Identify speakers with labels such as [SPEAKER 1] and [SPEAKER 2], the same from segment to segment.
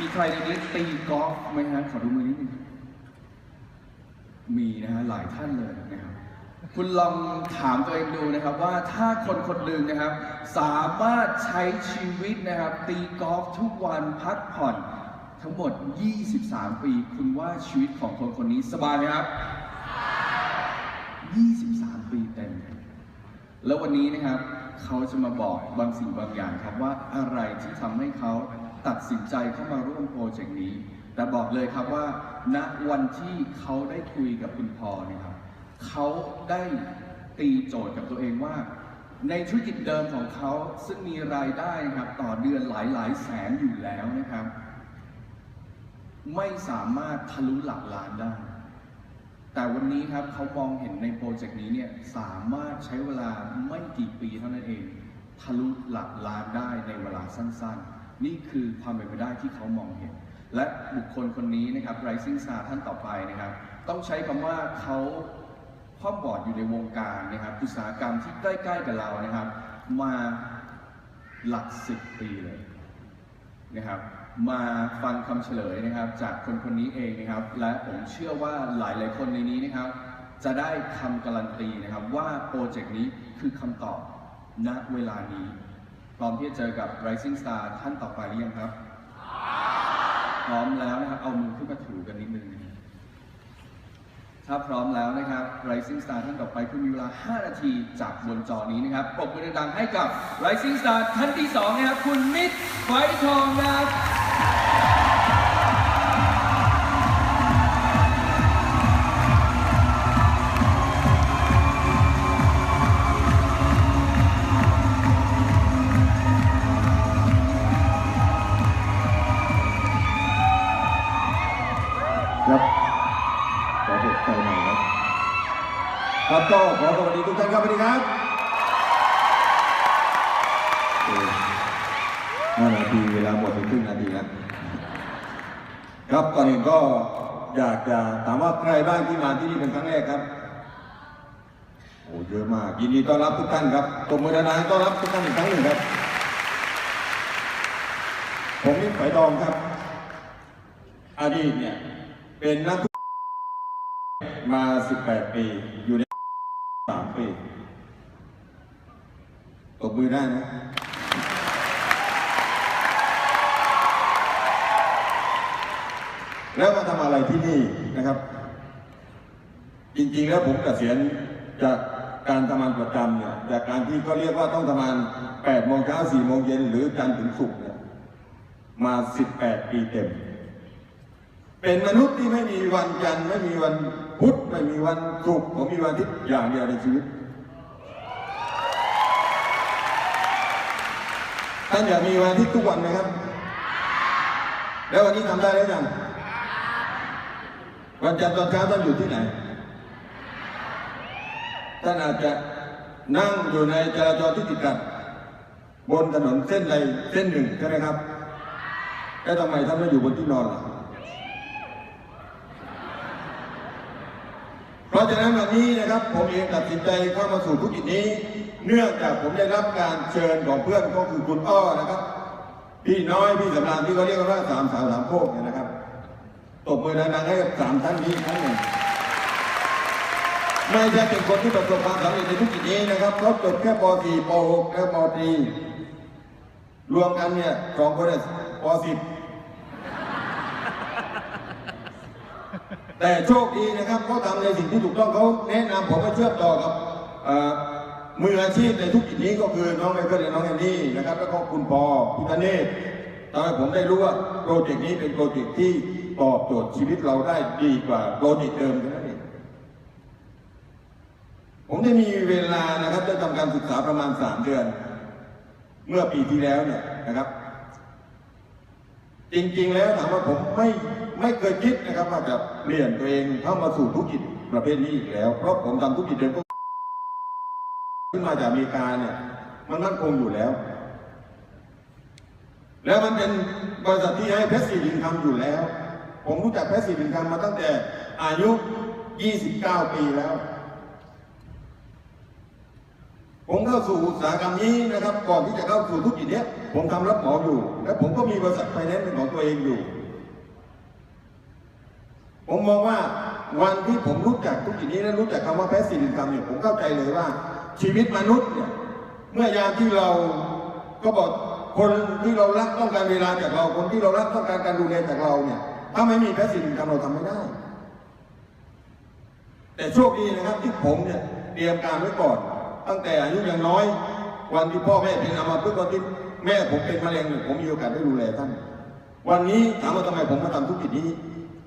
[SPEAKER 1] มีใครในนี้ตีกอล์ฟไหมฮะขอดูมือนิดนึงมีนะฮะหลายท่านเลยนะครับ คุณลองถามตัวเองดูนะครับว่าถ้าคนคนหนึ่งนะครับ สามารถใช้ชีวิตนะครับ ตีกอล์ฟทุกวันพักผ่อน ทั้งหมด 23 ปี คุณว่าชีวิตของคนคนนี้สบายไหมครับ 23 ปีเต็ม แล้ววันนี้นะครับ เขาจะมาบอกบางสิ่งบางอย่างครับว่าอะไรที่ทำให้เขา ตัดสินใจเข้ามาร่วมโปรเจกต์นี้ แต่บอกเลยครับว่าณวันที่เขาได้คุยกับคุณพอนะครับเขาได้ตีโจทย์กับตัวเองว่า ในธุรกิจเดิมของเขาซึ่งมีรายได้ครับต่อเดือนหลายหลายแสนอยู่แล้วนะครับ ไม่สามารถทะลุหลักล้านได้ แต่วันนี้ครับเขามองเห็นในโปรเจกต์นี้เนี่ยสามารถใช้เวลาไม่กี่ปีเท่านั้นเองทะลุหลักล้านได้ในเวลาสั้นๆ นี่คือความเป็นไปได้ที่เขามองเห็น และบุคคลคนนี้นะครับ Rising Star ท่านต่อไปนะครับ ต้องใช้คำว่าเขาครอบบอดอยู่ในวงการนะครับอุตสาหกรรมที่ใกล้ๆกับเรานะครับ มาหลักสิบปีเลยนะครับ มาฟังคำเฉลยนะครับ จากคนคนนี้เองนะครับ และผมเชื่อว่าหลายๆคนในนี้นะครับ จะได้คำการันตีนะครับว่าโปรเจกต์นี้คือคำตอบณเวลานี้ พร้อมที่จะเจอกับ Rising Star ท่านต่อไปหรือยังครับ พร้อมแล้วนะครับ เอามือขึ้นมาถูกันนิดนึงนะครับถ้าพร้อมแล้วนะครับ Rising Star ท่านต่อไปคุณมีเวลา 5 นาทีจากบนจอนี้นะครับปรบมือดังๆให้กับ Rising Star ท่านที่สองนะครับ คุณมิตรไฟทอง
[SPEAKER 2] นะครับ ครับก็ขอสวัสดีทุกท่านครับสวัสดีครับโอ้ห้านาทีเวลาหมดไปครึ่งนาทีแล้วครับก่อนอื่นก็อยากจะถามว่าใครบ้างที่มาที่นี่เป็นครั้งแรกครับโอ้เยอะมากยินดีต้อนรับทุกท่านครับตบมือดังๆต้อนรับทุกท่านอีกครั้งหนึ่งครับ ผมมิตรไฝทองครับ อดีตเนี่ยเป็นนักธุรกิจมา 18 ปีอยู่ใน 3ปีตบมือได้นะแล้วมาทำอะไรที่นี่นะครับ จริงๆแล้วผมเกษียณจากการทำงานประจำเนี่ยจากการที่เขาเรียกว่าต้องทำงาน8โมงเช้า4โมงเย็นหรือจันทร์ถึงศุกร์เนี่ยมา 18 ปีเต็ม เป็นมนุษย์ที่ไม่มีวันจันทร์ไม่มีวัน พุธไม่มีวันศุกร์ผมมีวันอาทิตย์อย่างเดียวในชีวิต ท่านอยากมีวันอาทิตย์ทุกวันไหมครับ แล้ววันนี้ทำได้แล้วยังวันจันทร์ตอนเช้าท่านอยู่ที่ไหน ท่านอาจจะนั่งอยู่ในจราจรที่ติดกันบนถนนเส้นใดเส้นหนึ่งใช่ไหมครับ แล้วทำไมท่านไม่อยู่บนที่นอนล่ะ เพราะฉะนั้นวันนี้นะครับ ผมเองตัดสินใจเข้ามาสู่ธุรกิจนี้ เนื่องจากผมได้รับการเชิญของเพื่อนก็คือคุณอ้อนะครับ พี่น้อยพี่สำรานที่เขาเรียกว่าสามสาวสามโคกเนี่ยนะครับตบมือดังๆให้กับสามท่านนี้ครั้งหนึ่งไม่ใช่เป็นคนที่ประสบความสำเร็จในธุรกิจนี้นะครับเขาจบแค่ป .4 ป .6 และป .3 รวมกันเนี่ยสองคนเนี่ยป .10 แต่โชคดีนะครับเขาทำในสิ่งที่ถูกต้องเขาแนะนำผมให้เชื่อมต่อกับมืออาชีพในทุกกิจนี้ก็คือน้องไมเคิลและน้องแอนนี่นะครับแล้วก็คุณปอพิธเนศทำให้ผมได้รู้ว่าโปรเจกต์นี้เป็นโปรเจกต์ที่ตอบโจทย์ชีวิตเราได้ดีกว่าโปรเจกต์เดิมนั้นเองผมได้มีเวลานะครับได้ทำการศึกษาประมาณสามเดือน เมื่อปีที่แล้วเนี่ยนะครับ จริงๆแล้วถามว่าผมไม่ ไม่เคยคิดนะครับว่าจะเปลี่ยนตัวเองเข้ามาสู่ธุรกิจประเภทนี้อีกแล้ว เพราะผมทำธุรกิจเดิมก็ขึ้นมาจากอเมริกาเนี่ย มันมั่นคงอยู่แล้ว แล้วมันเป็นบริษัทที่ให้เพชรซีดินทำอยู่แล้ว ผมรู้จักเพชรซีดินทำมาตั้งแต่อายุ 29 ปีแล้ว ผมเข้าสู่อุตสาหกรรมนี้นะครับ ก่อนที่จะเข้าสู่ธุรกิจเนี้ย ผมทำรับเหมาอยู่ และผมก็มีบริษัทไฟแนนซ์เป็นของตัวเองอยู่ ผมมองว่าวันที่ผมรู้จักธุรกิจนี้และรู้จักคำว่าแพสซีฟอินคัมเนี่ยผมเข้าใจเลยว่า ชีวิตมนุษย์เนี่ยเมื่อยามที่เราก็บอกคนที่เรารักต้องการเวลาจากเราคนที่เรารักต้องการการดูแลจากเราเนี่ย ถ้าไม่มีแพสซีฟอินคัมเราทำไม่ได้ แต่โชคดีนะครับที่ผมเนี่ยเตรียมการไว้ก่อน ตั้งแต่อายุยังน้อย วันที่พ่อแม่เป็นอัมาพฤกษ์วันที่แม่ผมเป็นมะเร็งผมมีโอกาสได้ดูแลท่าน วันนี้ถามว่าทำไมผมมาทำธุรกิจนี้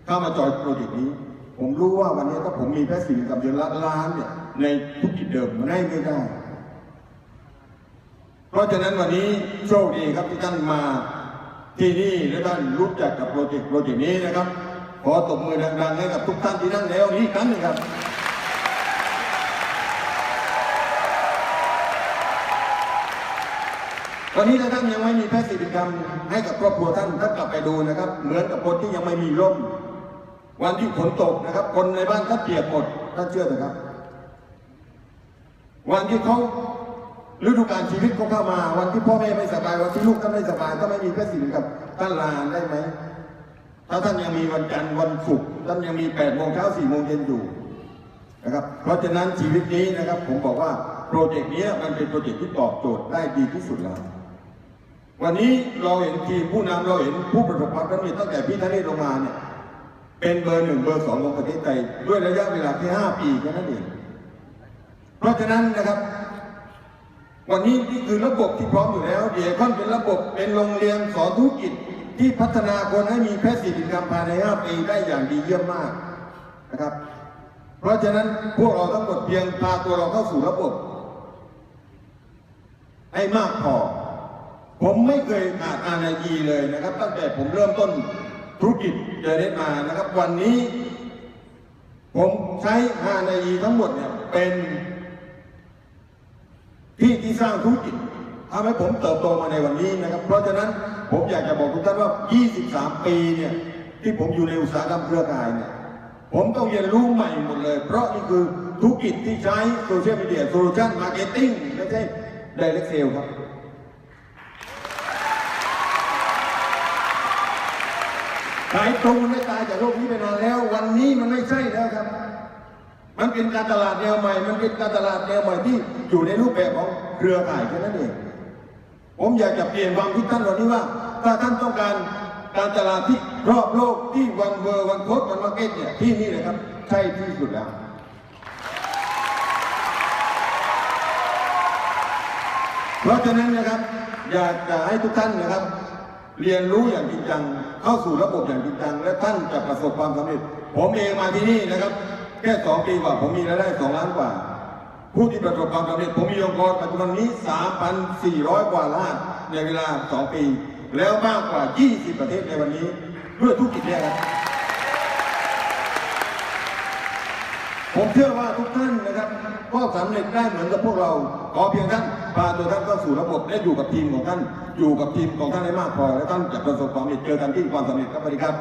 [SPEAKER 2] เข้ามาจอยโปรเจกต์นี้ ผมรู้ว่าวันนี้ถ้าผมมีแค่สิ่กับเดือนละล้านเนี่ยในธุรกิจเดิมมันได้ไม่ได้ เพราะฉะนั้นวันนี้โชคดีครับที่ท่านมาที่นี่และท่านรู้จักกับโปรเจกต์โปรเจกต์นี้นะครับ ขอตบมือดังๆให้กับทุกท่านที่นั่งแล้วนี้ครั้งหนึ่งครับวันนี้ถ้าท่านยังไม่มีแพทย์สิทธิกรรมให้กับครอบครัวท่านท่านกลับไปดูนะครับ เหมือนกับคนที่ยังไม่มีร่ม วันที่ฝนตกนะครับ คนในบ้านก็เปียกหมดท่านเชื่อเถอะครับ วันที่เขาฤดูกาลชีวิตเขาเข้ามา วันที่พ่อแม่ไม่สบายวันที่ลูกท่านไม่สบายถ้าไม่มีพทย์สิทธิกรรมท่านลาได้ไหมถ้าท่านยังมีวันจันทร์วันศุกร์ท่านยังมีแปดโมงเช้าสี่โมงเย็นอยู่นะครับ เพราะฉะนั้นชีวิตนี้นะครับ ผมบอกว่าโปรเจกต์นี้มันเป็นโปรเจกต์ที่ตอบโจทย์ได้ดีที่สุดแล้ว วันนี้เราเห็นทีมผู้นำเราเห็นผู้ประสบความสำเร็จตั้งแต่พี่ธเนศลงมาเนี่ย เป็นเบอร์หนึ่งเบอร์สองของประเทศไทยด้วยระยะเวลาแค่ห้าปีแค่นั้นเองเพราะฉะนั้นนะครับ วันนี้นี่คือระบบที่พร้อมอยู่แล้วเดียคอนเป็นระบบเป็นโรงเรียนสอนธุรกิจที่พัฒนาคนให้มีแพทย์สิทธิกรรมภายใน5ปีได้อย่างดีเยี่ยมมากนะครับ เพราะฉะนั้นพวกเราทั้งหมดเพียงพาตัวเราเข้าสู่ระบบ ให้มากพอผมไม่เคยขาดอานายีเลยนะครับ ตั้งแต่ผมเริ่มต้น ธุรกิจเจเนตมานะครับ วันนี้ ผมใช้อานายีทั้งหมดเนี่ยเป็นที่ที่สร้างธุรกิจทำให้ผมเติบโตมาในวันนี้นะครับ เพราะฉะนั้นผมอยากจะบอกทุกท่านว่า 23 ปีเนี่ยที่ผมอยู่ในอุตสาหกรรมเครือข่ายเนี่ยผมต้องเรียนรู้ใหม่หมดเลย เพราะนี่คือธุรกิจที่ใช้โซเชียลมีเดียโซลูชันมาร์เก็ตติ้งไม่ใช่ direct sale ครับ ขายตรงมันไม่ตายจากโลกนี้ไปนานแล้ว วันนี้มันไม่ใช่แล้วครับ มันเป็นการตลาดแนวใหม่ มันเป็นการตลาดแนวใหม่ที่อยู่ในรูปแบบของเครือข่ายแค่นั้นเองผมอยากจะเปลี่ยนความคิดท่านวันนี้ว่า ถ้าท่านต้องการการตลาดที่รอบโลกที่วันเวอร์วันโคตวันมาร์เก็ตเนี่ยที่นี่เลยครับ ใช่ที่สุดแล้วเพราะฉะนั้นนะครับ อยากจะให้ทุกท่านนะครับ เรียนรู้อย่างจริงจัง เข้าสู่ระบบอย่างจริงจังและท่านจะประสบความสำเร็จ ผมเองมาที่นี่นะครับ แค่สองปีกว่าผมมีรายได้สองล้านกว่า ผู้ที่ประสบความสำเร็จผมมีองค์กรปัจจุบันนี้ 3,400 กว่าล้านในเวลา 2 ปี แล้วมากกว่า 20 ประเทศในวันนี้ด้วยธุรกิจเนี่ยครับผมเชื่อว่าทุกท่านนะครับก็สำเร็จได้เหมือนกับพวกเราขอเพียงท่าน พาตัวท่านเข้าสู่ระบบและอยู่กับทีมของท่านอยู่กับทีมของท่านให้มากพอ และท่านจะประสบความสำเร็จเจอกันที่ความสำเร็จครับสวัสดีครับ